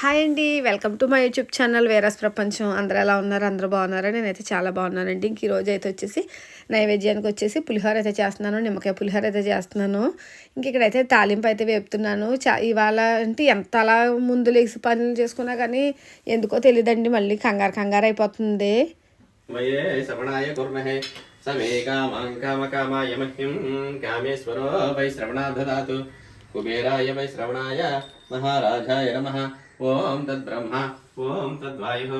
Hi అండి. Welcome to my YouTube channel వేరస్ ప్రపంచం. అందరూ ఎలా ఉన్నారు? అందరూ బాగున్నారా? నేనైతే చాలా బాగున్నానండి. ఇంక ఈరోజు అయితే వచ్చేసి నైవేద్యానికి వచ్చేసి పులిహోర అయితే చేస్తున్నాను. నిమ్మకాయ పులిహోర అయితే చేస్తున్నాను. ఇంక ఇక్కడైతే తాలింపు అయితే వేపుతున్నాను. చా ఇవాళ అంటే ఎంత అలా ముందు లేచి పనులు చేసుకున్నా కానీ ఎందుకో తెలియదండి మళ్ళీ కంగారు కంగారు అయిపోతుంది. కుబేరాయ వై శ్రవణాయ మహారాజాయ నమ. ఓం తద్బ్రహ్మ. ఓం తద్వాయు.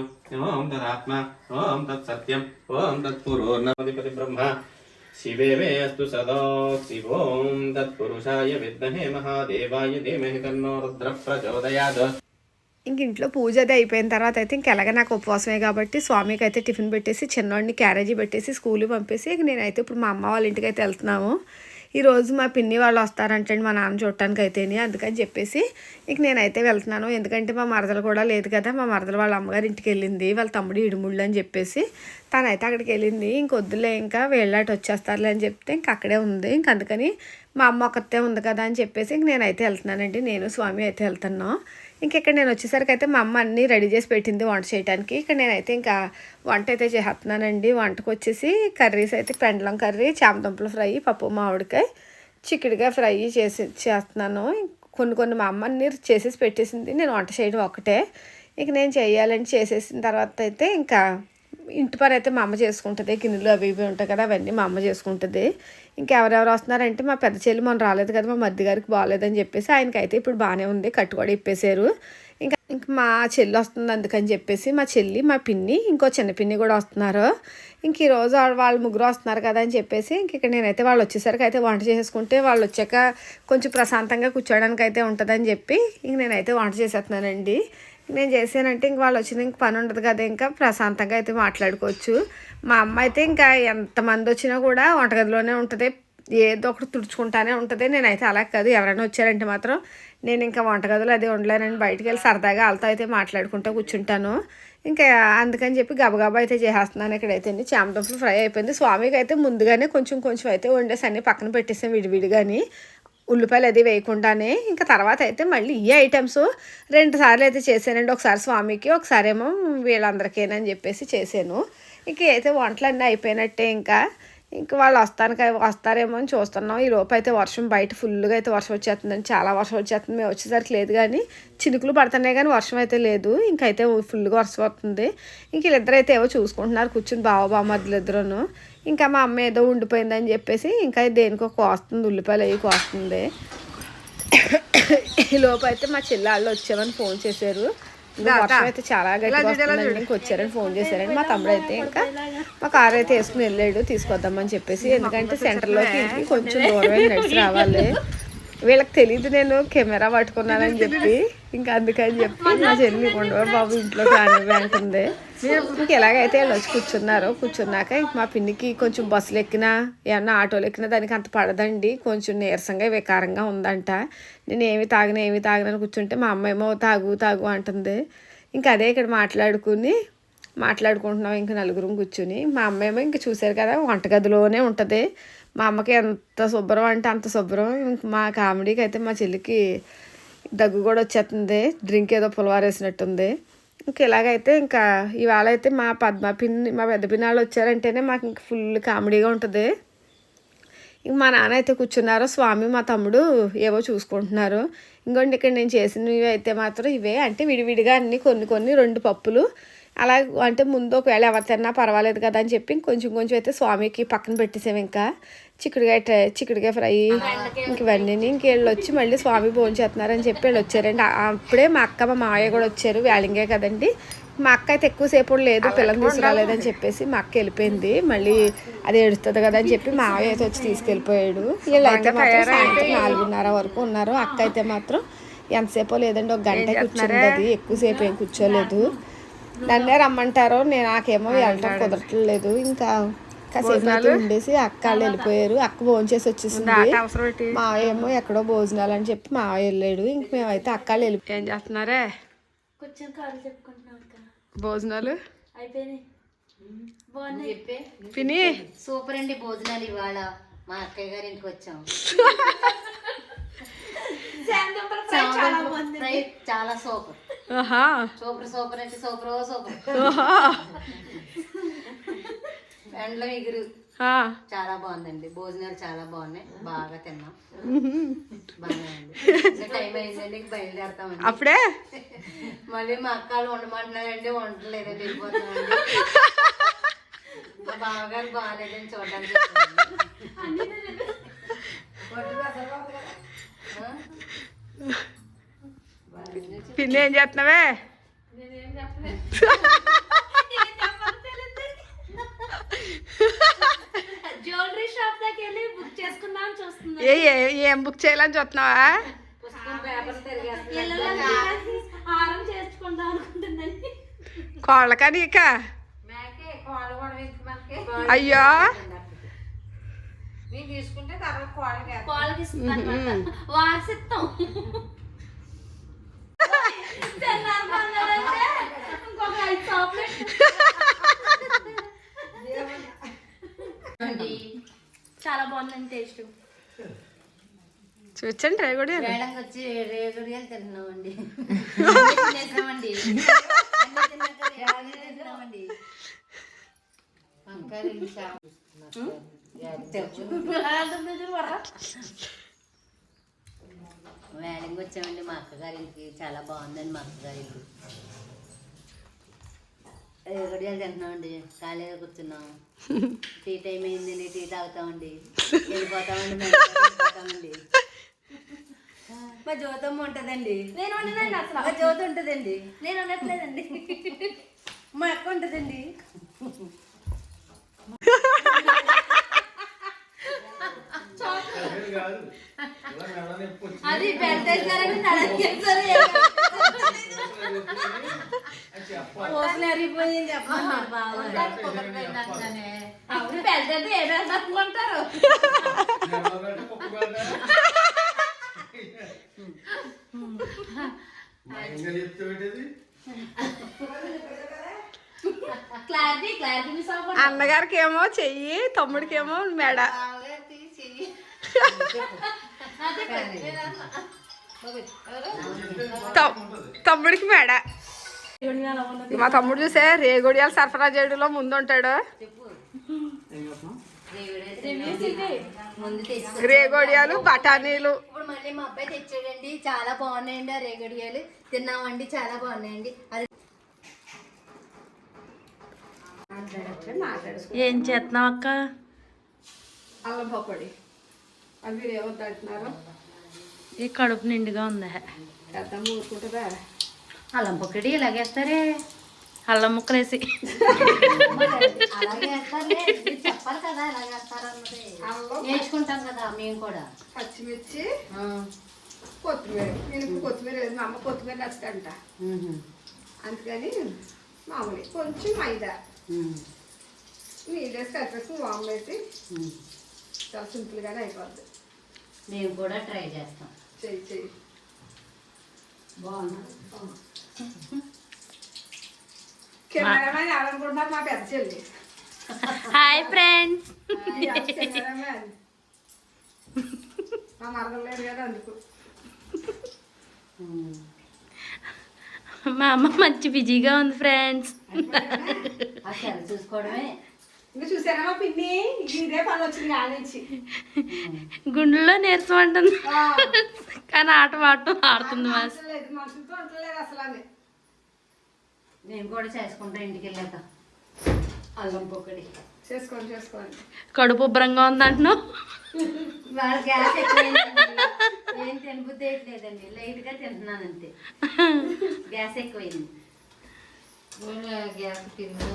ఓం తదాత్మ. ఓం తత్సత్యం. ఓం తత్పురోర్ణమధిపతి బ్రహ్మ. శివే మే అస్తు సదా. శివోం తత్పురుషాయ విద్మహే మహాదేవాయ ధీమహి కన్నో రుద్ర ప్రచోదయాద్ ఇంక ఇంట్లో పూజ అది అయిపోయిన తర్వాత అయితే ఇంక ఎలాగ నాకు ఉపవాసమే కాబట్టి స్వామికి అయితే టిఫిన్ పెట్టేసి చిన్నోడిని క్యారేజీ పెట్టేసి స్కూల్కి పంపేసి నేనైతే ఇప్పుడు మా అమ్మ వాళ్ళ ఇంటికి అయితే వెళ్తున్నాము. ఈరోజు మా పిన్ని వాళ్ళు వస్తారంటండి మా నాన్న చూడటానికి అయితేనే అందుకని చెప్పేసి ఇక నేనైతే వెళ్తున్నాను. ఎందుకంటే మా మరదలు కూడా లేదు కదా మా మరదలు వాళ్ళ అమ్మగారి ఇంటికి వెళ్ళింది వాళ్ళ తమ్ముడు ఇడుముళ్ళు అని చెప్పేసి తనైతే అక్కడికి వెళ్ళింది. ఇంక వద్దులే ఇంకా వెళ్ళాట వచ్చేస్తారులే అని చెప్తే ఇంక అక్కడే ఉంది. ఇంక అందుకని మా అమ్మ ఒకతే ఉంది కదా అని చెప్పేసి ఇంక నేనైతే వెళ్తున్నానండి. నేను స్వామి అయితే వెళ్తున్నాను ఇంక ఇక్కడ నేను వచ్చేసరికి అయితే మా అమ్మ అన్నీ రెడీ చేసి పెట్టింది వంట చేయడానికి ఇక్కడ నేనైతే ఇంకా వంట అయితే చేస్తున్నానండి. వంటకు వచ్చేసి కర్రీస్ అయితే పెండలం కర్రీ చామదుంపల ఫ్రై పప్పు మామిడికాయ చిక్కుడుగా ఫ్రై చేసి చేస్తున్నాను. కొన్ని కొన్ని మా అమ్మ అన్ని చేసేసి పెట్టేసింది. నేను వంట చేయడం ఒకటే ఇక నేను చేయాలని చేసేసిన తర్వాత అయితే ఇంకా ఇంటి పని అయితే మా అమ్మ చేసుకుంటుంది గిన్నెలు అవి ఇవి ఉంటాయి కదా అవన్నీ మా అమ్మ చేసుకుంటుంది. ఇంకెవరెవరు వస్తున్నారంటే మా పెద్ద చెల్లి మొన్న రాలేదు కదా మా మధ్య గారికి బాగాలేదని చెప్పేసి ఆయనకైతే ఇప్పుడు బాగానే ఉంది కట్టు కూడా ఇప్పేశారు. ఇంకా ఇంక మా చెల్లి వస్తుంది అందుకని చెప్పేసి మా చెల్లి మా పిన్ని ఇంకో చిన్న పిన్ని కూడా వస్తున్నారు. ఇంక ఈరోజు వాళ్ళ వాళ్ళు ముగ్గురు వస్తున్నారు కదా అని చెప్పేసి ఇంక ఇక్కడ నేనైతే వాళ్ళు వచ్చేసరికి అయితే వంట చేసుకుంటే వాళ్ళు వచ్చాక కొంచెం ప్రశాంతంగా కూర్చోడానికి అయితే ఉంటుందని చెప్పి ఇంక నేనైతే వంట చేసేస్తున్నానండి. నేను చేసానంటే ఇంక వాళ్ళు వచ్చిన ఇంక పని ఉండదు కదా ఇంకా ప్రశాంతంగా అయితే మాట్లాడుకోవచ్చు. మా అమ్మ అయితే ఇంకా ఎంతమంది వచ్చినా కూడా వంటగదిలోనే ఉంటుంది. ఏదో ఒకటి తుడుచుకుంటానే ఉంటుంది. నేనైతే అలా కాదు. ఎవరైనా వచ్చారంటే మాత్రం నేను ఇంకా వంటగదిలో అది ఉండలేనని బయటికి వెళ్ళి సరదాగా వాళ్ళతో అయితే మాట్లాడుకుంటూ కూర్చుంటాను. ఇంకా అందుకని చెప్పి గబగబా అయితే చేసేస్తున్నాను ఇక్కడైతే అండి చామదుంపలు ఫ్రై అయిపోయింది. స్వామికి అయితే ముందుగానే కొంచెం కొంచెం అయితే వండేసి అన్ని పక్కన పెట్టేసాం విడివిడిగాని. ఉల్లిపాయలు అది వేయకుండానే ఇంకా తర్వాత అయితే మళ్ళీ ఈ ఐటమ్స్ రెండు సార్లు అయితే చేశానండి. ఒకసారి స్వామికి ఒకసారి ఏమో వీళ్ళందరికీనని చెప్పేసి చేశాను. ఇంక అయితే వంటలు అన్నీ అయిపోయినట్టే ఇంకా. ఇంక వాళ్ళు వస్తాను వస్తారేమో అని చూస్తున్నాం. ఈ లోపు అయితే వర్షం బయట ఫుల్గా అయితే వర్షం వచ్చేస్తుందండి చాలా వర్షం వచ్చేస్తుంది. మేము వచ్చేసరికి లేదు కానీ చినుకులు పడుతున్నాయి కానీ వర్షం అయితే లేదు. ఇంకైతే ఫుల్గా వర్షం వస్తుంది ఇంక వీళ్ళిద్దరు అయితే ఏవో చూసుకుంటున్నారు. కూర్చుని బావ బామ్మద్దులు ఇద్దరును. ఇంకా మా అమ్మ ఏదో ఉండిపోయిందని చెప్పేసి ఇంకా దేనికో కోస్తుంది. ఉల్లిపాయలు అవి కోస్తుంది. ఈ లోపు అయితే మా చెల్లాళ్ళు వచ్చామని ఫోన్ చేశారు. వర్షం అయితే చాలా గట్టిగా వస్తుందండి ఇంక వచ్చారని ఫోన్ చేశారండి మా తమ్ముడు అయితే ఇంకా మా కార్ అయితే వేసుకుని వెళ్ళాడు తీసుకొద్దామని చెప్పేసి. ఎందుకంటే సెంటర్లోకి ఇంటికి కొంచెం దూరమే నడిచి రావాలి. వీళ్ళకి తెలియదు నేను కెమెరా పట్టుకున్నానని చెప్పి. ఇంకా అందుకని చెప్పి మా చెల్లి ఉండవు బాబు ఇంట్లో కానివ్వి అంటుంది ఇంక ఎలాగైతే వాళ్ళు వచ్చి కూర్చున్నారు కూర్చున్నాక ఇంక మా పిన్నికి కొంచెం బస్సులు ఎక్కినా ఏమన్నా ఆటోలు ఎక్కినా దానికి అంత పడదండి. కొంచెం నీరసంగా వికారంగా ఉందంట. నేను ఏమి తాగినా ఏమి తాగినని కూర్చుంటే మా అమ్మ ఏమో తాగు తాగు అంటుంది. ఇంకా అదే ఇక్కడ మాట్లాడుకుని మాట్లాడుకుంటున్నాం ఇంక నలుగురం కూర్చుని. మా అమ్మ ఏమో ఇంక చూశారు కదా వంటగదిలోనే ఉంటుంది. మా అమ్మకి ఎంత శుభ్రం అంటే అంత శుభ్రం. మా కామెడీకి అయితే మా చెల్లికి దగ్గు కూడా వచ్చేస్తుంది డ్రింక్ ఏదో పులవారేసినట్టుంది. ఇంక ఇలాగైతే ఇంకా ఇవాళ అయితే మా పద్మ పిన్ని మా పెద్ద పిన్నాళ్ళు వచ్చారంటేనే మాకు ఇంక ఫుల్ కామెడీగా ఉంటుంది. ఇంక మా నాన్న అయితే కూర్చున్నారు. స్వామి మా తమ్ముడు ఏవో చూసుకుంటున్నారు. ఇంకోండి ఇక్కడ నేను చేసినవి అయితే మాత్రం ఇవే. అంటే విడివిడిగా అన్ని కొన్ని కొన్ని రెండు పప్పులు. అలా అంటే ముందు ఒకవేళ ఎవరు తిన్నా పర్వాలేదు కదా అని చెప్పి కొంచెం కొంచెం అయితే స్వామికి పక్కన పెట్టేసాం ఇంకా. చిక్కుడుకాయ ట్రై చిక్కుడుకాయ ఫ్రై ఇంక ఇవన్నీ ఇంక వీళ్ళు వచ్చి మళ్ళీ స్వామి భోజనం చేస్తున్నారని చెప్పి వీళ్ళు వచ్చారండి. అప్పుడే మా అక్క మా మావయ్య కూడా వచ్చారు వేళింగే కదండి. మా అక్క అయితే ఎక్కువసేపు లేదు పిల్లల్ని తీసుకురాలేదని చెప్పేసి మా అక్క వెళ్ళిపోయింది. మళ్ళీ అది ఏడుస్తుంది కదా అని చెప్పి మావయ్య అయితే వచ్చి తీసుకెళ్ళిపోయాడు. వీళ్ళైతే మాత్రం సాయంత్రం నాలుగున్నర వరకు ఉన్నారు. అక్క అయితే మాత్రం ఎంతసేపో లేదండి ఒక గంట కూర్చుంది అది. ఎక్కువసేపు ఏం కూర్చోలేదు. నన్నే రమ్మంటారు నేను నాకేమో వెళ్ళటం కుదరట్లేదు. ఇంకా కాసేపు ఉండేసి అక్క వాళ్ళు వెళ్ళిపోయారు. అక్క భోజనం చేసి వచ్చేసింది. మా ఏమో ఎక్కడో భోజనాలు అని చెప్పి మా వెళ్ళాడు. ఇంక మేమైతే అక్క వాళ్ళు వెళ్ళి ఏం చేస్తున్నారే? భోజనాలు? పిని సూపర్ అండి భోజనాలు ఇవాళ. మా అక్కయ్య గారి ఇంటికి వచ్చాం. శాంతంపర ఫ్రై చాలా బాగుంది. ఫ్రై చాలా సూపర్. ఆహా సూపర్ సూపర్ అంటే సూపర్ సూపర్ ఎండలో ఎగురు ఆ. చాలా బాగుందండి భోజనాలు చాలా బాగున్నాయి బాగా తిన్నాం టైం అయిందండి బయలుదేరుతామండి అప్పుడే మళ్ళీ మా అక్కలు వండమంటున్నారండి వండలేదండి వెళ్ళిపోతున్నామండి మా బావగారు బాగాలేదని చూడడానికి వచ్చామండి. ఆ? పిన్ని ఏం చేస్తున్నావే? జ్యువెలరీ షాప్ వెళ్ళి బుక్ చూస్తున్నా ఏ ఏ- ఏం బుక్ చేయాలని చూస్తున్నావా? హారం చేసుకుందాం కోళ్ళకా నీక? అయ్యో. నేను తీసుకుంటే తర్వాత కోళ్ళకి వేస్తాను. పాలకి ఇస్తాను వారసిత్తం చాలా బాగుందండి టేస్ట్. చూచండి రే కూడా వేళంగా వచ్చి తినేసామండి రేగుడియాలు తింటున్నామండి. వంకాయ రెండు చేపలు. వేళంగా వచ్చామండి మా అక్కగారింటికి. చాలా బాగుందండి మా అక్కగారింటి. రేగుడియాలు తింటున్నామండి. ఖాళీగా కూర్చున్నాం. టీ టైం అయిందండి టీ తాగుతామండి. వెళ్ళిపోతామండి వెళ్ళిపోతామండి. మా జ్యోతమ్మ ఉంటుందండి. నేను వండినండి అసలు. మా జ్యోతి ఉంటుందండి. నేను వండట్లేదండి. మా అక్క ఉంటుందండి. అది పెడతారని పెద్దది ఏడాది అన్నగారికి ఏమో చెయ్యి తమ్ముడికి ఏమో మెడ తమ్ముడికి మెడ. మా తమ్ముడు చూసే రేగుడియాలు సరఫరా చేయడంలో ముందు ఉంటాడు ముందు తెచ్చుకో రేగోడియాలు బఠానీలు. ఇప్పుడు మళ్ళీ మా అబ్బాయి తెచ్చాడండి. చాలా బాగున్నాయండి ఆ రేగడియాలు. తిన్నామండి చాలా బాగున్నాయండి. అది ఏం చేస్తున్నావు అక్క? అల్లం పకోడి. అవి ఏమవుతాంటున్నారు ఈ కడుపు నిండుగా ఉంది. పెద్ద ఊరుకుంటుందా అల్లం పొక్కడి ఇలాగేస్తారే అల్లం ముక్కలేసి. అలాగే వేస్తారులే మీరు చెప్పాలి కదా నేర్చుకుంటాం కదా మేము కూడా. పచ్చిమిర్చి. కొత్తిమీర. నేను కొత్తిమీర లేదు మా అమ్మ కొత్తిమీర నచ్చుతంట మ్మ్. అందుకని మామూలు కొంచెం మైదా. నీళ్ళు వేసి కలిపేసి వామ్ వేసి. చాలా సింపుల్గానే అయిపోద్ది. మేము కూడా ట్రై చేస్తాం. చెయ్యి చెయ్యి. బాగున్నా కెమెరామెన్ ఎవరనుకుంటున్నారు మా పెద్ద చెల్లి. Hi friends. మా మరదలు లేదు కదా అందుకు. మా అమ్మ మంచి బిజీగా ఉంది ఫ్రెండ్స్. చూసుకోవడమే. చూసారా మా పిన్ని? ఇదే పని వచ్చింది ఆనించి గుండెల్లో నీరసం అంటుంది కానీ ఆట ఆడుతుంది మాస్. లేదు మనుషులతో అంటలేదు అసలు మేము కూడా చేసుకుంటాం ఇంటికి వెళ్ళాక. అల్లం పొక్కడి. చేసుకోండి చేసుకోండి. కడుపు ఉబ్బరంగా ఉంది అంటున్నావు? వాళ్ళ గ్యాస్ ఎక్కువైందండి. ఏం తినబుద్ధి లేదండి లైట్గా తింటున్నాను అంతే. గ్యాస్ ఎక్కువైంది. గ్యాస్ తిందా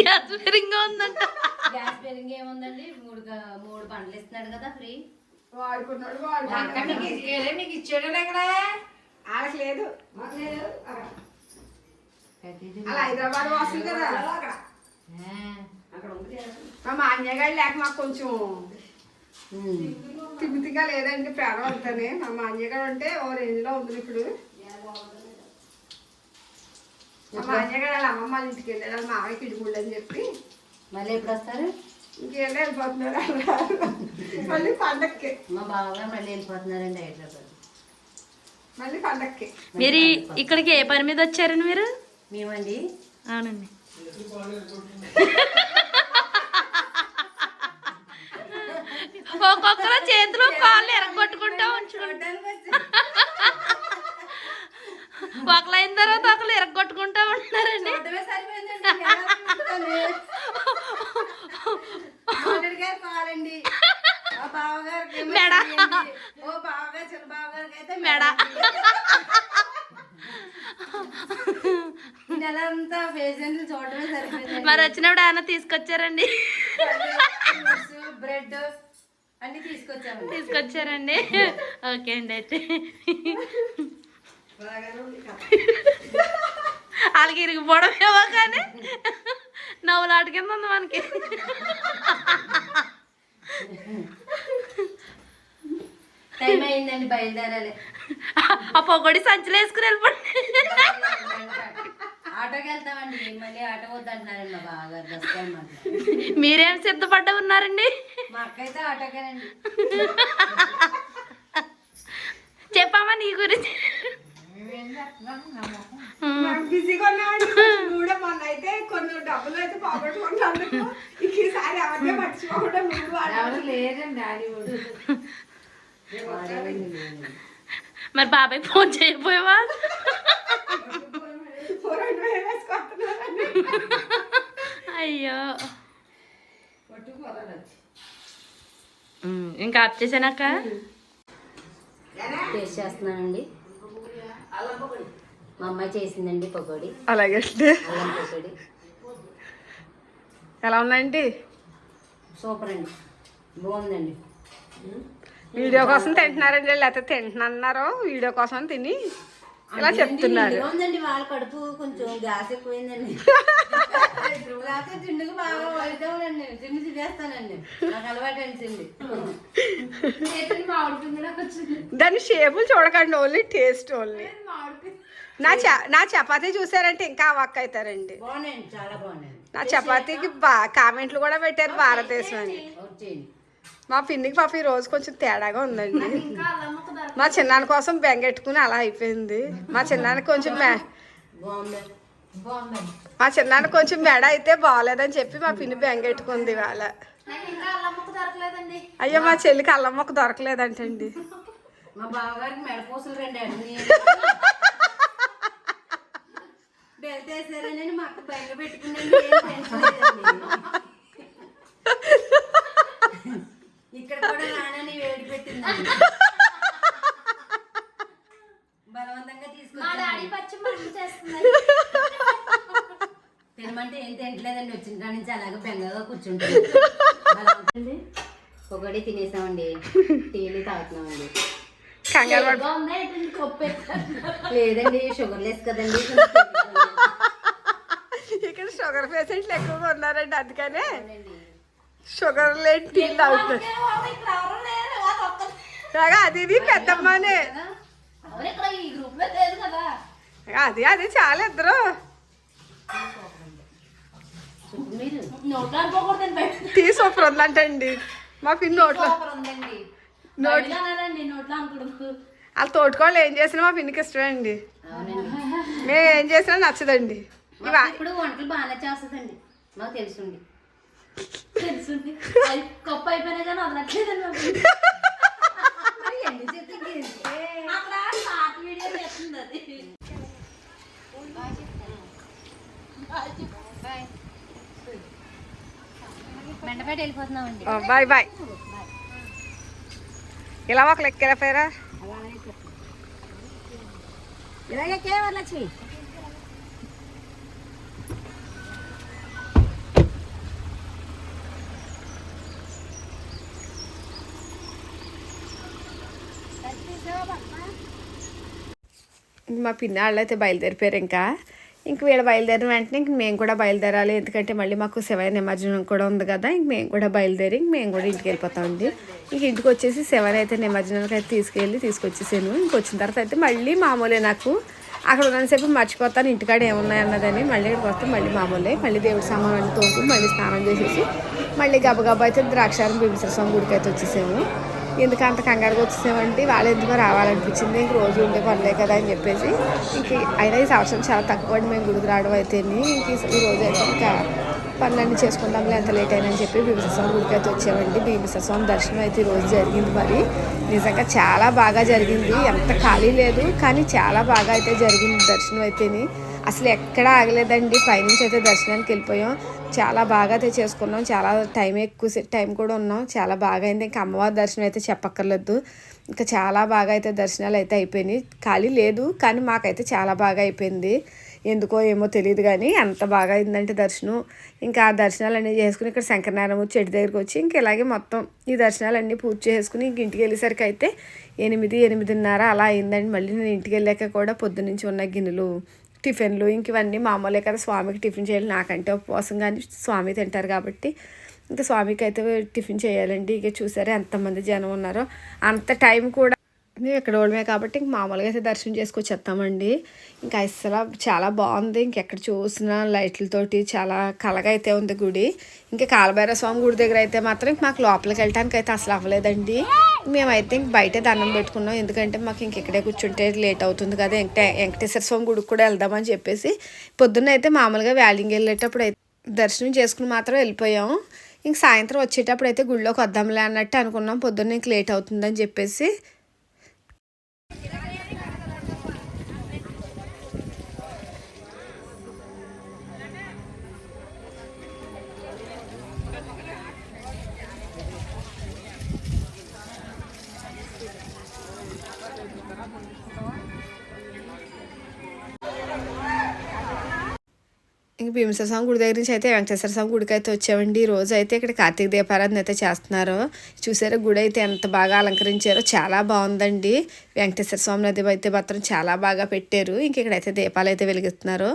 గ్యాస్ ఫిరింగ్గా ఉందంట గ్యాస్ పెరిగి ఏముందండి? మూడు మూడు పండ్లు ఇస్తున్నాడు కదా ఫ్రీ. వాడుకున్నాడు వాడుకున్నాడు మీకు ఇచ్చాడు వాళ్ళకి లేదు మాకు లేదు. అలా హైదరాబాద్ వాసులు కదా. మా మాన్యగాడు లేక మాకు కొంచెం తిమ్మితిగా లేదండి పేద అంతానే. మా మాన్యగాడు అంటే ఓ రేంజ్లో ఉంది ఇప్పుడు. మా మాన్యగాడు వాళ్ళ అమ్మమ్మ వాళ్ళ ఇంటికి వెళ్ళాడు. వాళ్ళ మామయ్యకి ఇడుగుళ్ళు అని చెప్పి. మళ్ళీ ఎప్పుడు వస్తారు? ఇంకేం వెళ్ళిపోతున్నారు. మళ్ళీ పండక్కి. మా బావగారు మళ్ళీ వెళ్ళిపోతున్నారండి హైదరాబాద్. మళ్ళీ పండక్కి. మీరు ఇక్కడికి ఏ పని మీద వచ్చారండి మీరు? మేమండి. అవునండి. ఒక్కొక్కరు చేతులు కాళ్ళు ఎరగొట్టుకుంటా ఉంచుకుంటా. అయిన తర్వాత ఒకళ్ళు ఎరగొట్టుకుంటా ఉంటున్నారండి చూడటమే సరిపోయిందండి ఎలా చూస్తాను? మొదటి గారు కావాలండి మా బావగారికి ఏమో మెడ. చెయ్యండి. ఓ బావగారు చిన్న బావగారికి అయితే మెడ. ఈ నెల అంతా పేషెంట్లు చూడటమే సరిపోయిందండి మరి వచ్చినప్పుడు ఆయన తీసుకొచ్చారండి. బ్రెడ్ అన్ని తీసుకొచ్చారండి. ఓకే అండి అయితే. వాళ్ళకి ఇరిగిపోవడం ఏమో కానీ నవ్వులాట కింద ఉంది మనకి. టైం అయిందండి బయలుదేరాలి. ఆ పొగడి సంచులు వేసుకుని వెళ్ళిపోండి. ఆటోకి వెళ్తామండి మళ్ళీ ఆటో వద్దంటున్నారండి మా బావగారు బస్ అనమాట మీరేం సిద్ధపడ్డ ఉన్నారండి? మా అక్క అయితే ఆటోకేనండి. చెప్పామా నీ గురించి? బిజీగా మొన్న అయితే కొన్ని డబ్బులు అయితే ఈసారి మర్చిపోకుండా మీరు ఎవరు బాబాయ్ ఫోన్ వేసుకొస్తున్నారండి అయ్యో. ఇంకా ఆప్ చేసానాక? టేస్ట్ చేస్తున్నానండి. మా అమ్మాయి చేసిందండి పకోడీ. అలాగే అల్లం పకోడీ. ఎలా ఉందండి? సూపర్ అండి బాగుందండి వీడియో కోసం తింటున్నారండి లేకపోతే తింటున్నారు వీడియో కోసం తిని ఇలా చెప్తున్నారు. నిండుగా ఉందండి వాళ్ళ కడుపు కొంచెం గ్యాస్ ఎక్కువైందండి. లేకపోతే తిండికి బాగా పడతామండి తిండి తినేస్తానండి. నాకు అలవాటు అనిసింది దాని షేపులు చూడకండి ఓన్లీ టేస్ట్ ఓన్లీ. నా చ నా చపాతీ చూసారంటే ఇంకా అవాక్ అవుతారండి. నా చపాతీకి బా కామెంట్లు కూడా పెట్టారు భారతదేశం అని. మా పిన్నికి పాప ఈ రోజు కొంచెం తేడాగా ఉందండి. మా చిన్నాన్న కోసం బెంగెట్టుకుని అలా అయిపోయింది. మా చిన్నానికి కొంచెం మె చిన్నాన్న కొంచెం మెడ అయితే బాగాలేదని చెప్పి మా పిన్ని బెంగెట్టుకుంది ఇవాళ. అయ్యో మా చెల్లికి అల్లం మొక్క దొరకలేదంటండి. మా బావగారికి మెడపూసలు రెండు అన్ని బెల్ట్ వేసారని మా అక్క బయట పెట్టుకున్నాను. ఇక్కడ కూడా రానని వేడి పెట్టిందండి బలవంతంగా తీసుకొచ్చి తినమంటే ఏం తినట్లేదండి వచ్చిన కాడి నుంచి అలాగే బెంగగా కూర్చుంటుంది. ఒకటి తినేసామండి. టీలు తాగుతున్నామండి. లేదండి షుగర్ లెస్ కదండి. ఇక్కడ షుగర్ పేషెంట్లు ఎక్కువగా ఉన్నారండి అందుకనే. షుగర్ లేని టీలు తాగుతారు కాగా అది ఇది పెద్దమ్మనే. అది అది చాలా ఇద్దరు. టీ సూపర్ ఉందంటండి మా పిన్ని నోట్లో. వాళ్ళ తోటకోళ్ళు ఏం చేసినా మా పిన్నికి ఇష్టమే అండి. మేము ఏం చేసినా నచ్చదండి. ఇప్పుడు వంటలు బాగానే చేస్తుందండి. మాకు తెలుసుండి అది కప్పు అయిపోయినా కానీ బాయ్ బాయ్. ఇలా ఒక లెక్క వెళ్ళిపోయారా ఇలాగే కేవలం మా పిన్ని వాళ్ళు అయితే బయలుదేరిపోయారు ఇంకా. ఇంక వీళ్ళు బయలుదేరిన వెంటనే ఇంక మేము కూడా బయలుదేరాలి. ఎందుకంటే మళ్ళీ మాకు సెవెన్ నిమజ్జనం కూడా ఉంది కదా ఇంక మేము కూడా బయలుదేరి ఇంక మేము కూడా ఇంటికి వెళ్ళిపోతామండి. ఇంక ఇంటికి వచ్చేసి సెవెన్ అయితే నిమజ్జనానికి అయితే తీసుకెళ్ళి తీసుకొచ్చేసాను. ఇంక వచ్చిన తర్వాత అయితే మళ్ళీ మామూలే నాకు అక్కడ ఉన్నసేపు మర్చిపోతాను ఇంటికాడ ఏమున్నాయి అన్నదని మళ్ళీ ఇక్కడికి వస్తే మళ్ళీ మామూలే. మళ్ళీ దేవుడి సామాన్ అన్ని తోపు మళ్ళీ స్నానం చేసేసి మళ్ళీ గబగబా అయితే ద్రాక్షారం బింబిసర స్వామి గుడికి అయితే వచ్చేసాము. ఎందుకు అంత కంగారుగా వచ్చేసామంటే వాళ్ళు ఎందుకో రావాలనిపించింది. ఇంక రోజు ఉండే పనులే కదా అని చెప్పేసి ఇంక అయినా ఈ సంవత్సరం చాలా తక్కువ అండి మేము గుడికి రావడం అయితే ఇంక ఈ- రోజు అయితే ఇంకా పనులన్నీ చేసుకుంటాం ఎంత లేట్ అయినా అని చెప్పి భీమసస్వామి స్వామి గుడికి అయితే వచ్చామండి. భీమసస్వామి స్వామి దర్శనం అయితే ఈరోజు రోజు జరిగింది మరి. నిజంగా చాలా బాగా జరిగింది. ఎంత ఖాళీ లేదు కానీ చాలా బాగా అయితే జరిగింది దర్శనం అయితేని. అసలు ఎక్కడా ఆగలేదండి. పైనుంచి అయితే దర్శనానికి వెళ్ళిపోయాం. చాలా బాగా అయితే చేసుకున్నాం. చాలా టైం ఎక్కువ టైం కూడా ఉన్నాం. చాలా బాగా అయింది. ఇంకా అమ్మవారి దర్శనం అయితే చెప్పక్కర్లేదు. ఇంకా చాలా బాగా అయితే దర్శనాలు అయితే అయిపోయినాయి. ఖాళీ లేదు కానీ మాకైతే చాలా బాగా అయిపోయింది. ఎందుకో ఏమో తెలియదు కానీ అంత బాగా అయిందంటే దర్శనం. ఇంకా ఆ దర్శనాలు అన్నీ చేసుకుని ఇక్కడ శంకరనారాయణ చెట్టు దగ్గరికి వచ్చి ఇంక ఇలాగే మొత్తం ఈ దర్శనాలన్నీ పూర్తి చేసుకుని ఇంక ఇంటికి వెళ్ళేసరికి అయితే ఎనిమిది ఎనిమిదిన్నర అలా అయిందండి. మళ్ళీ నేను ఇంటికి వెళ్ళాక కూడా పొద్దునుంచి ఉన్న గిన్నెలు టిఫిన్లు ఇంక ఇవన్నీ మామూలే కదా స్వామికి టిఫిన్ చేయాలి. నాకంటే ఉపవాసం కానీ స్వామి తింటారు కాబట్టి ఇంకా స్వామికి అయితే టిఫిన్ చేయాలండి. ఇక చూసారా ఎంతమంది జనం ఉన్నారో. అంత టైం కూడా మేము ఇక్కడ వాళ్ళమే కాబట్టి ఇంక మామూలుగా అయితే దర్శనం చేసుకొచ్చేస్తామండి ఇంకా అసలు చాలా బాగుంది. ఇంకెక్కడ చూసినా లైట్లతోటి చాలా కలగా అయితే ఉంది గుడి. ఇంకా కాలభైరవ స్వామి గుడి దగ్గర అయితే మాత్రం ఇంక మాకు లోపలికి వెళ్ళడానికి అయితే అసలు అవ్వలేదండి. మేమైతే ఇంక బయట దండం పెట్టుకున్నాం. ఎందుకంటే మాకు ఇంక ఇక్కడే కూర్చుంటే లేట్ అవుతుంది కదా. వెంకటే వెంకటేశ్వర స్వామి గుడికి కూడా వెళ్దామని చెప్పేసి పొద్దున్న అయితే మామూలుగా వ్యాలింగ్ వెళ్ళేటప్పుడు అయితే దర్శనం చేసుకుని మాత్రం వెళ్ళిపోయాం. ఇంక సాయంత్రం వచ్చేటప్పుడు అయితే గుళ్ళోకి వద్దాంలే అన్నట్టు అనుకున్నాం. పొద్దున్న ఇంక లేట్ అవుతుందని చెప్పేసి ఇంక భీమేశ్వర స్వామి గుడి దగ్గర నుంచి అయితే వెంకటేశ్వర స్వామి గుడికి అయితే వచ్చామండి. రోజు అయితే ఇక్కడ కార్తీక దీపారాధన అయితే చేస్తున్నారు. చూసారా గుడి అయితే ఎంత బాగా అలంకరించారో చాలా బాగుందండి. వెంకటేశ్వర స్వామి నది అయితే మాత్రం చాలా బాగా పెట్టారు. ఇంక ఇక్కడైతే దీపాలు అయితే వెలిగిస్తున్నారు.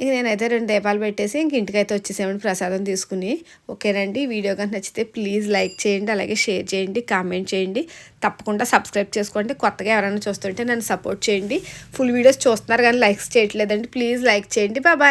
ఇంక నేనైతే రెండు దీపాలు పెట్టేసి ఇంక ఇంటికి అయితే వచ్చేసామండి ప్రసాదం తీసుకుని. ఓకేనండి. వీడియో కనుక నచ్చితే ప్లీజ్ లైక్ చేయండి అలాగే షేర్ చేయండి కామెంట్ చేయండి. తప్పకుండా సబ్స్క్రైబ్ చేసుకోండి. కొత్తగా ఎవరైనా చూస్తుంటే నన్ను సపోర్ట్ చేయండి. ఫుల్ వీడియోస్ చూస్తున్నారు కానీ లైక్స్ చేయట్లేదండి. ప్లీజ్ లైక్ చేయండి. బాబాయ్